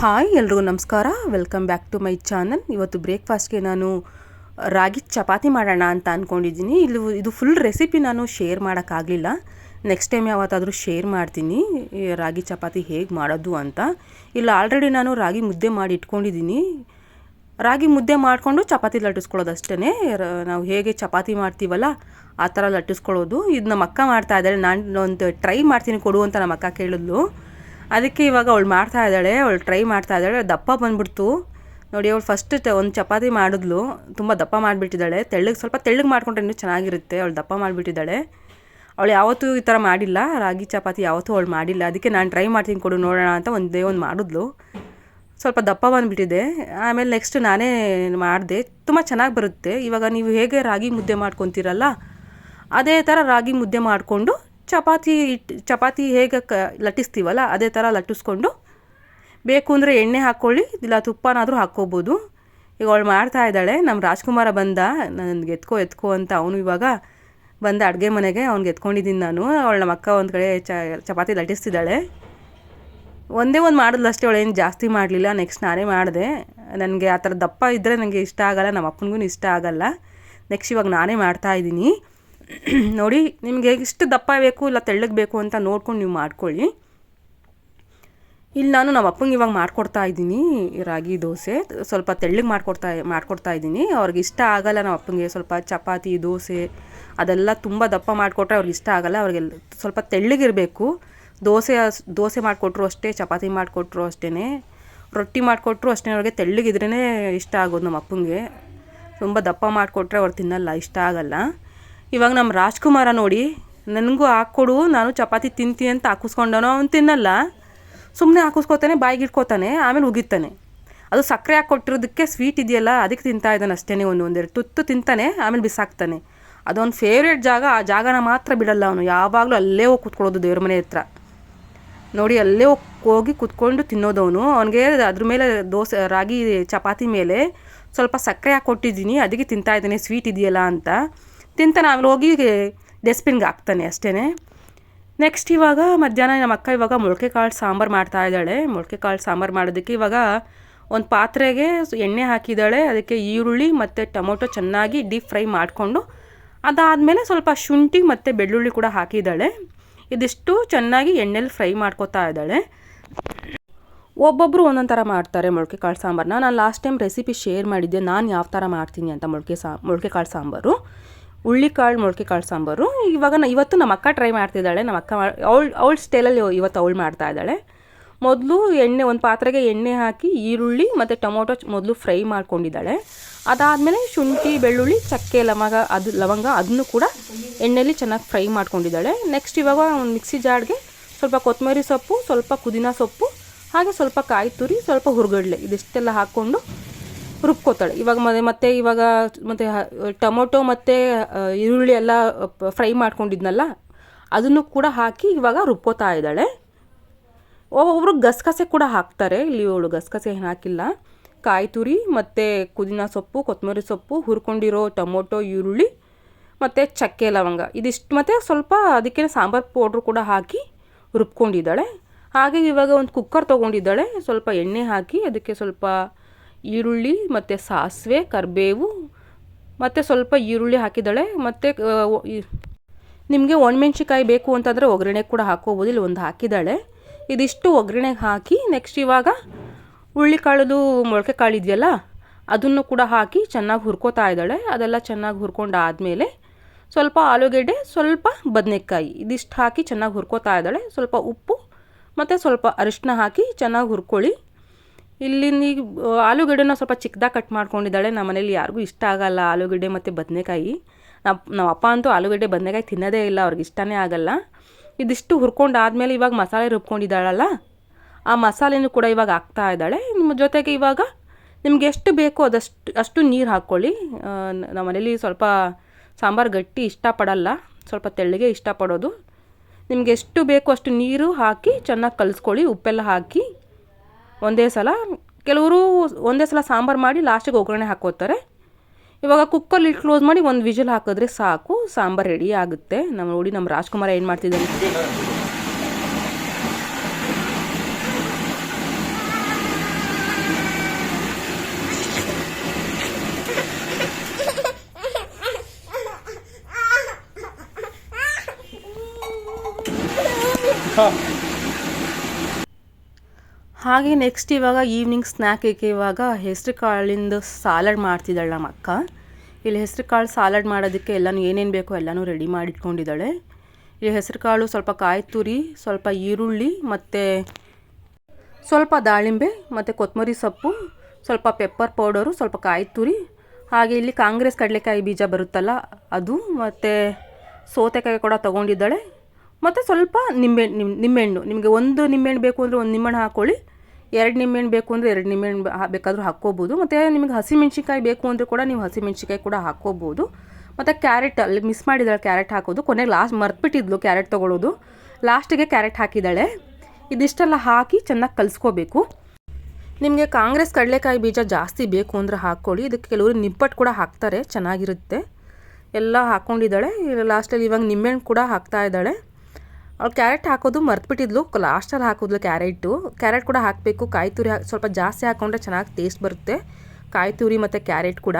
Hi, ಎಲ್ರಿಗೂ ನಮಸ್ಕಾರ. Welcome back to my channel ಇವತ್ತು ಬ್ರೇಕ್ಫಾಸ್ಟ್ಗೆ ನಾನು ರಾಗಿ ಚಪಾತಿ ಮಾಡೋಣ ಅಂತ ಅಂದ್ಕೊಂಡಿದ್ದೀನಿ ಇಲ್ಲಿ ಇದು ಫುಲ್ ರೆಸಿಪಿ ನಾನು ಶೇರ್ ಮಾಡೋಕ್ಕಾಗಲಿಲ್ಲ ನೆಕ್ಸ್ಟ್ ಟೈಮ್ ಯಾವತ್ತಾದರೂ ಶೇರ್ ಮಾಡ್ತೀನಿ ರಾಗಿ ಚಪಾತಿ ಹೇಗೆ ಮಾಡೋದು ಅಂತ. ಇಲ್ಲ ಆಲ್ರೆಡಿ ನಾನು ರಾಗಿ ಮುದ್ದೆ ಮಾಡಿ ಇಟ್ಕೊಂಡಿದ್ದೀನಿ. ರಾಗಿ ಮುದ್ದೆ ಮಾಡಿಕೊಂಡು ಚಪಾತಿ ಲಟ್ಟಿಸ್ಕೊಳ್ಳೋದು ಅಷ್ಟೇ ನಾವು ಹೇಗೆ ಚಪಾತಿ ಮಾಡ್ತೀವಲ್ಲ, ಆ ಥರ ಲಟ್ಟಿಸ್ಕೊಳ್ಳೋದು. ಇದು ನಮ್ಮ ಅಕ್ಕ ಮಾಡ್ತಾ ಇದ್ದಾರೆ. ನಾನು ಒಂದು ಟ್ರೈ ಮಾಡ್ತೀನಿ ಕೊಡು ಅಂತ ನಮ್ಮ ಅಕ್ಕ ಕೇಳಿದ್ಲು. ಅದಕ್ಕೆ ಇವಾಗ ಅವಳು ಮಾಡ್ತಾ ಇದ್ದಾಳೆ, ಅವಳು ಟ್ರೈ ಮಾಡ್ತಾ ಇದ್ದಾಳೆ, ದಪ್ಪ ಬಂದ್ಬಿಡ್ತು. ನೋಡಿ ಅವಳು ಫಸ್ಟ್ ಒಂದು ಚಪಾತಿ ಮಾಡಿದ್ಲು, ತುಂಬ ದಪ್ಪ ಮಾಡಿಬಿಟ್ಟಿದ್ದಾಳೆ. ತೆಳ್ಳಗೆ ಸ್ವಲ್ಪ ತೆಳ್ಳಗೆ ಮಾಡ್ಕೊಂಡ್ರೆ ಇನ್ನೂ ಚೆನ್ನಾಗಿರುತ್ತೆ, ಅವಳು ದಪ್ಪ ಮಾಡಿಬಿಟ್ಟಿದ್ದಾಳೆ. ಅವಳು ಯಾವತ್ತೂ ಈ ಥರ ಮಾಡಿಲ್ಲ, ರಾಗಿ ಚಪಾತಿ ಯಾವತ್ತೂ ಅವಳು ಮಾಡಿಲ್ಲ. ಅದಕ್ಕೆ ನಾನು ಟ್ರೈ ಮಾಡ್ತೀನಿ ಕೊಡು, ನೋಡೋಣ ಅಂತ ಒಂದೇ ಒಂದು ಮಾಡಿದ್ಲು. ಸ್ವಲ್ಪ ದಪ್ಪ ಬಂದುಬಿಟ್ಟಿದೆ. ಆಮೇಲೆ ನೆಕ್ಸ್ಟ್ ನಾನೇ ಮಾಡಿದೆ. ತುಂಬ ಚೆನ್ನಾಗಿ ಬರುತ್ತೆ. ಇವಾಗ ನೀವು ಹೇಗೆ ರಾಗಿ ಮುದ್ದೆ ಮಾಡ್ಕೊತೀರಲ್ಲ, ಅದೇ ಥರ ರಾಗಿ ಮುದ್ದೆ ಮಾಡಿಕೊಂಡು ಚಪಾತಿ ಇಟ್ಟು ಚಪಾತಿ ಹೇಗೆ ಕ, ಲಟ್ಟಿಸ್ತೀವಲ್ಲ, ಅದೇ ಥರ ಲಟ್ಟಿಸ್ಕೊಂಡು, ಬೇಕು ಅಂದರೆ ಎಣ್ಣೆ ಹಾಕ್ಕೊಳ್ಳಿ, ಇಲ್ಲ ತುಪ್ಪನಾದರೂ ಹಾಕ್ಕೋಬೋದು. ಈಗ ಅವಳು ಮಾಡ್ತಾ ಇದ್ದಾಳೆ, ನಮ್ಮ ರಾಜ್ಕುಮಾರ ಬಂದ ನನಗೆ ಎತ್ಕೋ ಎತ್ಕೋ ಅಂತ ಅವನು ಇವಾಗ ಬಂದ ಅಡುಗೆ ಮನೆಗೆ ಅವ್ನಿಗೆ ಎತ್ಕೊಂಡಿದ್ದೀನಿ ನಾನು. ಅವಳು ನಮ್ಮ ಅಕ್ಕ ಒಂದು ಕಡೆ ಚಪಾತಿ ಲಟ್ಟಿಸ್ತಿದ್ದಾಳೆ. ಒಂದೇ ಒಂದು ಮಾಡಿದ್ಲು ಅಷ್ಟೇ ಅವಳು ಏನು ಜಾಸ್ತಿ ಮಾಡಲಿಲ್ಲ ನೆಕ್ಸ್ಟ್ ನಾನೇ ಮಾಡಿದೆ. ನನಗೆ ಆ ಥರ ದಪ್ಪ ಇದ್ದರೆ ನನಗೆ ಇಷ್ಟ ಆಗಲ್ಲ, ನಮ್ಮ ಅಪ್ಪನಿಗೂ ಇಷ್ಟ ಆಗಲ್ಲ. ನೆಕ್ಸ್ಟ್ ಇವಾಗ ನಾನೇ ಮಾಡ್ತಾ ಇದ್ದೀನಿ. ನೋಡಿ, ನಿಮಗೆ ಎಷ್ಟು ದಪ್ಪ ಬೇಕು, ಇಲ್ಲ ತೆಳ್ಳಗೆ ಬೇಕು ಅಂತ ನೋಡ್ಕೊಂಡು ನೀವು ಮಾಡ್ಕೊಳ್ಳಿ. ಇಲ್ಲಿ ನಾನು ನಮ್ಮ ಅಪ್ಪಂಗೆ ಇವಾಗ ಮಾಡ್ಕೊಡ್ತಾ ಇದ್ದೀನಿ ರಾಗಿ ದೋಸೆ. ಸ್ವಲ್ಪ ತೆಳ್ಳಗೆ ಮಾಡ್ಕೊಡ್ತಾ ಮಾಡ್ಕೊಡ್ತಾ ಇದ್ದೀನಿ. ಅವ್ರಿಗೆ ಇಷ್ಟ ಆಗಲ್ಲ ನಮ್ಮ ಅಪ್ಪಂಗೆ, ಸ್ವಲ್ಪ ಚಪಾತಿ, ದೋಸೆ, ಅದೆಲ್ಲ ತುಂಬ ದಪ್ಪ ಮಾಡಿಕೊಟ್ರೆ ಅವ್ರಿಗೆ ಇಷ್ಟ ಆಗಲ್ಲ. ಅವ್ರಿಗೆ ಸ್ವಲ್ಪ ತೆಳ್ಳಗಿರಬೇಕು ದೋಸೆ ದೋಸೆ ಮಾಡಿಕೊಟ್ರು ಅಷ್ಟೇ, ಚಪಾತಿ ಮಾಡಿಕೊಟ್ರು ಅಷ್ಟೇ ರೊಟ್ಟಿ ಮಾಡಿಕೊಟ್ರು ಅಷ್ಟೇ ಅವ್ರಿಗೆ ತೆಳ್ಳಗಿದ್ರೇ ಇಷ್ಟ ಆಗೋದು ನಮ್ಮ ಅಪ್ಪಂಗೆ. ತುಂಬ ದಪ್ಪ ಮಾಡಿಕೊಟ್ರೆ ಅವ್ರು ತಿನ್ನಲ್ಲ, ಇಷ್ಟ ಆಗಲ್ಲ. ಇವಾಗ ನಮ್ಮ ರಾಜ್ಕುಮಾರ ನೋಡಿ, ನನಗೂ ಹಾಕ್ಕೊಡು ನಾನು ಚಪಾತಿ ತಿಂತೀನಿ ಅಂತ ಹಾಕಿಸ್ಕೊಂಡನೋ ಅವ್ನು ತಿನ್ನಲ್ಲ. ಸುಮ್ಮನೆ ಹಾಕಿಸ್ಕೋತಾನೆ ಬಾಯಿಗೆ ಇಟ್ಕೊತಾನೆ ಆಮೇಲೆ ಉಗಿತಾನೆ. ಅದು ಸಕ್ಕರೆ ಹಾಕ್ಕೊಟ್ಟಿರೋದಕ್ಕೆ ಸ್ವೀಟ್ ಇದೆಯಲ್ಲ, ಅದಕ್ಕೆ ತಿಂತಾ ಇದ್ದಾನೆ ಅಷ್ಟೇ ಒಂದು ಒಂದೆರಡು ತುತ್ತು ತಿಂತಾನೆ, ಆಮೇಲೆ ಬಿಸಾಕ್ತಾನೆ. ಅದೊಂದು ಫೇವ್ರೇಟ್ ಜಾಗ, ಆ ಜಾಗನ ಮಾತ್ರ ಬಿಡಲ್ಲ ಅವನು. ಯಾವಾಗಲೂ ಅಲ್ಲೇ ಹೋಗಿ ಕೂತ್ಕೊಳ್ಳೋದು ದೇವ್ರ ಮನೆ ಹತ್ರ. ನೋಡಿ, ಅಲ್ಲೇ ಹೋಗಿ ಕುತ್ಕೊಂಡು ತಿನ್ನೋದವನು ಅವನಿಗೆ ಅದ್ರ ಮೇಲೆ ದೋಸೆ, ರಾಗಿ ಚಪಾತಿ ಮೇಲೆ ಸ್ವಲ್ಪ ಸಕ್ಕರೆ ಹಾಕ್ಕೊಟ್ಟಿದ್ದೀನಿ ಅದಕ್ಕೆ ತಿಂತಾ ಇದ್ದಾನೆ ಸ್ವೀಟ್ ಇದೆಯಲ್ಲ ಅಂತ. ತಿಂತಾನೆ ನಾವು ಹೋಗಿ ಡಸ್ಟ್ಬಿನ್ಗೆ ಹಾಕ್ತಾನೆ ಅಷ್ಟೇ ನೆಕ್ಸ್ಟ್ ಇವಾಗ ಮಧ್ಯಾಹ್ನ ನಮ್ಮ ಅಕ್ಕ ಇವಾಗ ಮೊಳಕೆ ಕಾಳು ಸಾಂಬಾರು ಮಾಡ್ತಾ ಇದ್ದಾಳೆ. ಮೊಳಕೆ ಕಾಳು ಸಾಂಬಾರು ಮಾಡೋದಕ್ಕೆ ಇವಾಗ ಒಂದು ಪಾತ್ರೆಗೆ ಎಣ್ಣೆ ಹಾಕಿದ್ದಾಳೆ. ಅದಕ್ಕೆ ಈರುಳ್ಳಿ ಮತ್ತು ಟೊಮೊಟೊ ಚೆನ್ನಾಗಿ ಡೀಪ್ ಫ್ರೈ ಮಾಡಿಕೊಂಡು ಅದಾದಮೇಲೆ ಸ್ವಲ್ಪ ಶುಂಠಿ ಮತ್ತು ಬೆಳ್ಳುಳ್ಳಿ ಕೂಡ ಹಾಕಿದ್ದಾಳೆ. ಇದಿಷ್ಟು ಚೆನ್ನಾಗಿ ಎಣ್ಣೆಲಿ ಫ್ರೈ ಮಾಡ್ಕೊತಾ ಇದ್ದಾಳೆ. ಒಬ್ಬೊಬ್ಬರು ಒಂದೊಂದು ಥರ ಮಾಡ್ತಾರೆ ಮೊಳಕೆ ಕಾಳು ಸಾಂಬಾರನ್ನ ನಾನು ಲಾಸ್ಟ್ ಟೈಮ್ ರೆಸಿಪಿ ಶೇರ್ ಮಾಡಿದ್ದೆ. ನಾನು ಯಾವ ಥರ ಮಾಡ್ತೀನಿ ಅಂತ ಮೊಳಕೆ ಸಾ, ಮೊಳಕೆ ಕಾಳು ಸಾಂಬಾರು. ಕಾಳು ಮೊಳಕೆ ಕಾಳು ಸಾಂಬಾರು. ಇವಾಗ ಇವತ್ತು ನಮ್ಮ ಅಕ್ಕ ಟ್ರೈ ಮಾಡ್ತಿದ್ದಾಳೆ. ನಮ್ಮ ಅಕ್ಕ ಅವಳು, ಅವಳ ಸ್ಟೈಲಲ್ಲಿ ಇವತ್ತು ಅವಳು ಮಾಡ್ತಾ ಇದ್ದಾಳೆ. ಮೊದಲು ಎಣ್ಣೆ, ಒಂದು ಪಾತ್ರೆಗೆ ಎಣ್ಣೆ ಹಾಕಿ ಈರುಳ್ಳಿ ಮತ್ತು ಟೊಮೊಟೊ ಮೊದಲು ಫ್ರೈ ಮಾಡ್ಕೊಂಡಿದ್ದಾಳೆ. ಅದಾದಮೇಲೆ ಶುಂಠಿ, ಬೆಳ್ಳುಳ್ಳಿ, ಚಕ್ಕೆ, ಲವಂಗ, ಅದು ಲವಂಗ ಅದನ್ನು ಕೂಡ ಎಣ್ಣೆಯಲ್ಲಿ ಚೆನ್ನಾಗಿ ಫ್ರೈ ಮಾಡ್ಕೊಂಡಿದ್ದಾಳೆ. ನೆಕ್ಸ್ಟ್ ಇವಾಗ ಒಂದು ಮಿಕ್ಸಿ ಜಾರ್ಗೆ ಸ್ವಲ್ಪ ಕೊತ್ತಂಬರಿ ಸೊಪ್ಪು, ಸ್ವಲ್ಪ ಪುದೀನ ಸೊಪ್ಪು, ಹಾಗೆ ಸ್ವಲ್ಪ ಕಾಯಿ ತುರಿ, ಸ್ವಲ್ಪ ಹುರ್ಗಡ್ಲೆ. ಇದಿಷ್ಟೆಲ್ಲ ಹಾಕ್ಕೊಂಡು ರುಬ್ಕೋತಾಳೆ. ಇವಾಗ ಮತ್ತೆ ಮತ್ತೆ ಇವಾಗ ಮತ್ತು ಟೊಮೊಟೊ ಮತ್ತು ಈರುಳ್ಳಿ ಎಲ್ಲ ಫ್ರೈ ಮಾಡ್ಕೊಂಡಿದ್ನಲ್ಲ, ಅದನ್ನು ಕೂಡ ಹಾಕಿ ಇವಾಗ ರುಬ್ಕೋತಾ ಇದ್ದಾಳೆ. ಒಬ್ಬೊಬ್ರು ಗಸಗಸೆ ಕೂಡ ಹಾಕ್ತಾರೆ. ಇಲ್ಲಿ ಅವಳು ಗಸಗಸೆ ಏನು ಹಾಕಿಲ್ಲ. ಕಾಯಿ ತುರಿ ಮತ್ತು ಪುದೀನ ಸೊಪ್ಪು, ಕೊತ್ತಂಬರಿ ಸೊಪ್ಪು, ಹುರ್ಕೊಂಡಿರೋ ಟೊಮೊಟೊ, ಈರುಳ್ಳಿ ಮತ್ತು ಚಕ್ಕೆ ಲವಂಗ. ಇದಿಷ್ಟು ಮತ್ತು ಸ್ವಲ್ಪ ಅದಕ್ಕೆ ಸಾಂಬಾರು ಪೌಡ್ರು ಕೂಡ ಹಾಕಿ ರುಬ್ಕೊಂಡಿದ್ದಾಳೆ. ಹಾಗೆ ಇವಾಗ ಒಂದು ಕುಕ್ಕರ್ ತೊಗೊಂಡಿದ್ದಾಳೆ. ಸ್ವಲ್ಪ ಎಣ್ಣೆ ಹಾಕಿ ಅದಕ್ಕೆ ಸ್ವಲ್ಪ ಈರುಳ್ಳಿ, ಮತ್ತು ಸಾಸಿವೆ, ಕರಿಬೇವು, ಮತ್ತು ಸ್ವಲ್ಪ ಈರುಳ್ಳಿ ಹಾಕಿದ್ದಾಳೆ. ಮತ್ತು ನಿಮಗೆ ಒಣಮೆಣ್ಸಿಕಾಯಿ ಬೇಕು ಅಂತಂದರೆ ಒಗ್ಗರಣೆ ಕೂಡ ಹಾಕೋಬೋದು ಇಲ್ಲಿ ಒಂದು ಹಾಕಿದ್ದಾಳೆ. ಇದಿಷ್ಟು ಒಗ್ಗರಣೆಗೆ ಹಾಕಿ ನೆಕ್ಸ್ಟ್ ಇವಾಗ ಕಾಳದು ಮೊಳಕೆ ಕಾಳು ಇದೆಯಲ್ಲ, ಅದನ್ನು ಕೂಡ ಹಾಕಿ ಚೆನ್ನಾಗಿ ಹುರ್ಕೋತಾ ಇದ್ದಾಳೆ. ಅದೆಲ್ಲ ಚೆನ್ನಾಗಿ ಹುರ್ಕೊಂಡಾದಮೇಲೆ ಸ್ವಲ್ಪ ಆಲೂಗೆಡ್ಡೆ, ಸ್ವಲ್ಪ ಬದನೆಕಾಯಿ ಇದಿಷ್ಟು ಹಾಕಿ ಚೆನ್ನಾಗಿ ಹುರ್ಕೋತಾ ಇದ್ದಾಳೆ. ಸ್ವಲ್ಪ ಉಪ್ಪು, ಮತ್ತು ಸ್ವಲ್ಪ ಅರಿಶಿನ ಹಾಕಿ ಚೆನ್ನಾಗಿ ಹುರ್ಕೊಳ್ಳಿ. ಇಲ್ಲಿ ಈಗ ಆಲೂಗಡ್ಡೆನ ಸ್ವಲ್ಪ ಚಿಕ್ಕದಾಗಿ ಕಟ್ ಮಾಡ್ಕೊಂಡಿದ್ದಾಳೆ. ನಮ್ಮ ಮನೇಲಿ ಯಾರಿಗೂ ಇಷ್ಟ ಆಗಲ್ಲ ಆಲೂಗಡ್ಡೆ ಮತ್ತು ಬದನೆಕಾಯಿ. ನಮ್ಮ ಅಪ್ಪ ಅಂತೂ ಆಲೂಗಡ್ಡೆ ಬದನೆಕಾಯಿ ತಿನ್ನೋದೇ ಇಲ್ಲ, ಅವ್ರಿಗೆ ಇಷ್ಟನೇ ಆಗಲ್ಲ. ಇದಿಷ್ಟು ಹುರ್ಕೊಂಡು ಆದಮೇಲೆ ಇವಾಗ ಮಸಾಲೆ ರುಬ್ಕೊಂಡಿದ್ದಾಳಲ್ಲ, ಆ ಮಸಾಲೆನೂ ಕೂಡ ಇವಾಗ ಹಾಕ್ತಾ ಇದ್ದಾಳೆ. ನಿಮ್ಮ ಜೊತೆಗೆ ಇವಾಗ ನಿಮ್ಗೆ ಎಷ್ಟು ಬೇಕೋ ಅದಷ್ಟು, ಅಷ್ಟು ನೀರು ಹಾಕ್ಕೊಳ್ಳಿ. ನಮ್ಮ ಮನೇಲಿ ಸ್ವಲ್ಪ ಸಾಂಬಾರು ಗಟ್ಟಿ ಇಷ್ಟಪಡಲ್ಲ, ಸ್ವಲ್ಪ ತೆಳ್ಳಗೆ ಇಷ್ಟಪಡೋದು. ನಿಮಗೆ ಎಷ್ಟು ಬೇಕೋ ಅಷ್ಟು ನೀರು ಹಾಕಿ ಚೆನ್ನಾಗಿ ಕಲಿಸ್ಕೊಳ್ಳಿ, ಉಪ್ಪೆಲ್ಲ ಹಾಕಿ. ಒಂದೇ ಸಲ, ಕೆಲವರು ಒಂದೇ ಸಲ ಸಾಂಬಾರು ಮಾಡಿ ಲಾಸ್ಟಿಗೆ ಒಗ್ಗರಣೆ ಹಾಕೋತಾರೆ ಇವಾಗ ಕುಕ್ಕಲ್ಲಿ ಕ್ಲೋಸ್ ಮಾಡಿ ಒಂದು ವಿಜಲ್ ಹಾಕಿದ್ರೆ ಸಾಕು, ಸಾಂಬಾರು ರೆಡಿ ಆಗುತ್ತೆ. ನಮ್ಮ ನೋಡಿ ನಮ್ಮ ರಾಜ್ಕುಮಾರ ಏನು ಮಾಡ್ತಿದ್ದಾರೆ Huh. ಹಾಗೆ ನೆಕ್ಸ್ಟ್ ಇವಾಗ ಈವ್ನಿಂಗ್ ಸ್ನ್ಯಾಕಿಗೆ ಇವಾಗ ಹೆಸರು ಕಾಳಿಂದು ಸಾಲಡ್ ಮಾಡ್ತಿದ್ದಾಳೆ ನಮ್ಮ ಅಕ್ಕ. ಇಲ್ಲಿ ಹೆಸ್ರು ಕಾಳು ಸಾಲಡ್ ಮಾಡೋದಕ್ಕೆ ಎಲ್ಲನೂ ಏನೇನು ಬೇಕೋ ಎಲ್ಲನೂ ರೆಡಿ ಮಾಡಿ ಇಟ್ಕೊಂಡಿದ್ದಾಳೆ ಇಲ್ಲಿ ಹೆಸ್ರು ಕಾಳು ಸ್ವಲ್ಪ ಕಾಯಿ ತುರಿ, ಸ್ವಲ್ಪ ಈರುಳ್ಳಿ ಮತ್ತು ಸ್ವಲ್ಪ ದಾಳಿಂಬೆ ಮತ್ತು ಕೊತ್ತಂಬರಿ ಸೊಪ್ಪು, ಸ್ವಲ್ಪ ಪೆಪ್ಪರ್ ಪೌಡರು ಸ್ವಲ್ಪ ಕಾಯಿ ತುರಿ. ಹಾಗೆ ಇಲ್ಲಿ ಕಾಂಗ್ರೆಸ್ ಕಡಲೆಕಾಯಿ ಬೀಜ ಬರುತ್ತಲ್ಲ ಅದು ಮತ್ತು ಸೌತೆಕಾಯಿ ಕೂಡ ತೊಗೊಂಡಿದ್ದಾಳೆ. ಮತ್ತು ಸ್ವಲ್ಪ ನಿಂಬೆ ನಿಂಬೆಹಣ್ಣು. ನಿಮಗೆ ಒಂದು ನಿಂಬೆಹಣ್ಣು ಬೇಕು ಅಂದರೆ ಒಂದು ನಿಂಬೆಹಣ್ಣು ಹಾಕ್ಕೊಳ್ಳಿ ಎರಡು ನಿಂಬೆಹಣ್ಣು ಬೇಕು ಅಂದರೆ ಎರಡು ನಿಂಬೆಹಣ್ಣು ಬೇಕಾದರೂ ಹಾಕ್ಕೋಬೋದು. ಮತ್ತು ನಿಮಗೆ ಹಸಿಮೆಣ್ಸಿಕಾಯಿ ಬೇಕು ಅಂದರೆ ಕೂಡ ನೀವು ಹಸಿಮೆಣ್ಸಿಕಾಯಿ ಕೂಡ ಹಾಕ್ಕೋಬೋದು. ಮತ್ತು ಕ್ಯಾರೆಟ್, ಅಲ್ಲಿ ಮಿಸ್ ಮಾಡಿದ್ದಾಳೆ ಕ್ಯಾರೆಟ್ ಹಾಕೋದು. ಕೊನೆಗೆ ಲಾಸ್ಟ್ ಮರ್ತ್ಬಿಟ್ಟಿದ್ಲು ಕ್ಯಾರೆಟ್ ತೊಗೊಳ್ಳೋದು ಲಾಸ್ಟಿಗೆ ಕ್ಯಾರೆಟ್ ಹಾಕಿದ್ದಾಳೆ ಇದಿಷ್ಟೆಲ್ಲ ಹಾಕಿ ಚೆನ್ನಾಗಿ ಕಲಿಸ್ಕೋಬೇಕು. ನಿಮಗೆ ಕಾಂಗ್ರೆಸ್ ಕಡಲೆಕಾಯಿ ಬೀಜ ಜಾಸ್ತಿ ಬೇಕು ಅಂದರೆ ಹಾಕ್ಕೊಳ್ಳಿ. ಇದಕ್ಕೆ ಕೆಲವರು ನಿಪ್ಪಟ್ಟು ಕೂಡ ಹಾಕ್ತಾರೆ. ಚೆನ್ನಾಗಿರುತ್ತೆ. ಎಲ್ಲ ಹಾಕ್ಕೊಂಡಿದ್ದಾಳೆ. ಲಾಸ್ಟಲ್ಲಿ ಇವಾಗ ನಿಂಬೆಹಣ್ಣು ಕೂಡ ಹಾಕ್ತಾ ಇದ್ದಾಳೆ. ಅವಳು ಕ್ಯಾರೆಟ್ ಹಾಕೋದು ಮರ್ತ್ಬಿಟ್ಟಿದ್ಲು. ಲಾಸ್ಟಲ್ಲಿ ಹಾಕಿದ್ಲು ಕ್ಯಾರೆಟು ಕ್ಯಾರೆಟ್ ಕೂಡ ಹಾಕಬೇಕು. ಕಾಯಿ ತುರಿ ಹಾಕಿ ಸ್ವಲ್ಪ ಜಾಸ್ತಿ ಹಾಕೊಂಡ್ರೆ ಚೆನ್ನಾಗಿ ಟೇಸ್ಟ್ ಬರುತ್ತೆ. ಕಾಯಿ ತುರಿ ಮತ್ತು ಕ್ಯಾರೆಟ್ ಕೂಡ.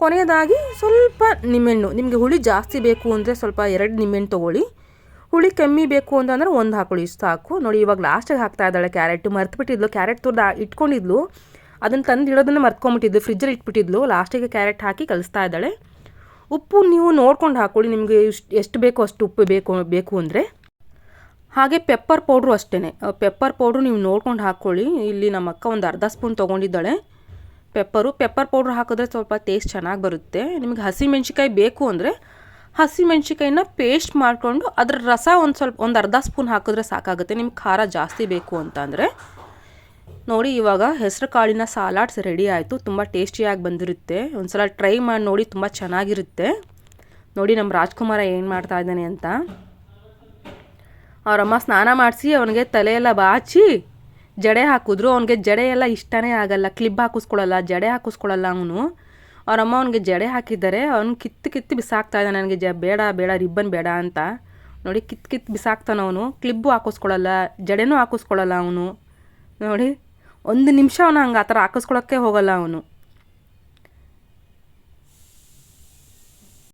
ಕೊನೆಯದಾಗಿ ಸ್ವಲ್ಪ ನಿಂಬೆಹಣ್ಣು. ನಿಮಗೆ ಹುಳಿ ಜಾಸ್ತಿ ಬೇಕು ಅಂದರೆ ಸ್ವಲ್ಪ ಎರಡು ನಿಂಬೆಹಣ್ಣು ತೊಗೊಳ್ಳಿ. ಹುಳಿ ಕಮ್ಮಿ ಬೇಕು ಅಂತಂದರೆ ಒಂದು ಹಾಕೊಳ್ಳಿ. ಇಷ್ಟು ಸಾಕು. ನೋಡಿ, ಇವಾಗ ಲಾಸ್ಟಿಗೆ ಹಾಕ್ತಾ ಇದ್ದಾಳೆ ಕ್ಯಾರೆಟ್. ಮರ್ತ್ಬಿಟ್ಟಿದ್ಲು. ಕ್ಯಾರೆಟ್ ತುರ್ದು ಇಟ್ಕೊಂಡಿದ್ಲು. ಅದನ್ನು ತಂದು ಇಡೋದನ್ನು ಮರ್ತ್ಕೊಂಬಿಟ್ಟಿದ್ಲು ಫ್ರಿಜ್ಜಲ್ಲಿ ಇಟ್ಬಿಟ್ಟಿದ್ಲು. ಲಾಸ್ಟಿಗೆ ಕ್ಯಾರೆಟ್ ಹಾಕಿ ಕಲಿಸ್ತಾ ಇದ್ದಾಳೆ. ಉಪ್ಪು ನೀವು ನೋಡ್ಕೊಂಡು ಹಾಕ್ಕೊಳ್ಳಿ ನಿಮಗೆ ಇಷ್ಟು, ಎಷ್ಟು ಬೇಕೋ ಅಷ್ಟು ಉಪ್ಪು ಬೇಕು ಬೇಕು ಅಂದರೆ. ಹಾಗೆ ಪೆಪ್ಪರ್ ಪೌಡ್ರು ಅಷ್ಟೇ ಪೆಪ್ಪರ್ ಪೌಡ್ರು ನೀವು ನೋಡ್ಕೊಂಡು ಹಾಕ್ಕೊಳ್ಳಿ ಇಲ್ಲಿ ನಮ್ಮ ಅಕ್ಕ ಒಂದು ಅರ್ಧ ಸ್ಪೂನ್ ತೊಗೊಂಡಿದ್ದಾಳೆ. ಪೆಪ್ಪರು ಪೆಪ್ಪರ್ ಪೌಡ್ರ್ ಹಾಕಿದ್ರೆ ಸ್ವಲ್ಪ ಟೇಸ್ಟ್ ಚೆನ್ನಾಗಿ ಬರುತ್ತೆ. ನಿಮಗೆ ಹಸಿ ಮೆಣಸಿಕಾಯಿ ಬೇಕು ಅಂದರೆ, ಹಸಿ ಮೆಣಸಿಕಾಯಿನ ಪೇಸ್ಟ್ ಮಾಡಿಕೊಂಡು ಅದರ ರಸ ಒಂದು ಸ್ವಲ್ಪ, ಒಂದು ಅರ್ಧ ಸ್ಪೂನ್ ಹಾಕಿದ್ರೆ ಸಾಕಾಗುತ್ತೆ. ನಿಮ್ಗೆ ಖಾರ ಜಾಸ್ತಿ ಬೇಕು ಅಂತ ಅಂದರೆ. ನೋಡಿ, ಇವಾಗ ಹೆಸರು ಕಾಳಿನ ಸಾಲಾಡ್ಸ್ ರೆಡಿ ಆಯಿತು. ತುಂಬ ಟೇಸ್ಟಿಯಾಗಿ ಬಂದಿರುತ್ತೆ. ಒಂದ್ಸಲ ಟ್ರೈ ಮಾಡಿ ನೋಡಿ, ತುಂಬ ಚೆನ್ನಾಗಿರುತ್ತೆ. ನೋಡಿ, ನಮ್ಮ ರಾಜ್ಕುಮಾರ ಏನು ಮಾಡ್ತಾ ಇದ್ದಾನೆ ಅಂತ. ಅವರಮ್ಮ ಸ್ನಾನ ಮಾಡಿಸಿ, ಅವನಿಗೆ ತಲೆಯೆಲ್ಲ ಬಾಚಿ, ಜಡೆ ಹಾಕಿದ್ರು. ಅವನಿಗೆ ಜಡೆ ಎಲ್ಲ ಇಷ್ಟನೇ ಆಗಲ್ಲ. ಕ್ಲಿಬ್ ಹಾಕಿಸ್ಕೊಳ್ಳಲ್ಲ ಜಡೆ ಹಾಕಿಸ್ಕೊಳ್ಳಲ್ಲ ಅವನು. ಅವರಮ್ಮ ಅವನಿಗೆ ಜಡೆ ಹಾಕಿದ್ದಾರೆ. ಅವ್ನು ಕಿತ್ತು ಕಿತ್ತು ಬಿಸಾಕ್ತಾ ಇದ್ದಾನೆ. ನನಗೆ ಜ, ಬೇಡ ಬೇಡ, ರಿಬ್ಬನ್ ಬೇಡ ಅಂತ. ನೋಡಿ, ಕಿತ್ತು ಕಿತ್ತು ಬಿಸಾಕ್ತಾನವನು ಕ್ಲಿಬ್ಬು ಹಾಕಿಸ್ಕೊಳ್ಳಲ್ಲ ಜಡೆನೂ ಹಾಕಿಸ್ಕೊಳ್ಳಲ್ಲ ಅವನು. ನೋಡಿ ಒಂದು ನಿಮಿಷ ಅವನು ಹಂಗೆ ಆ ಥರ ಹಾಕಿಸ್ಕೊಳಕ್ಕೆ ಹೋಗಲ್ಲ ಅವನು.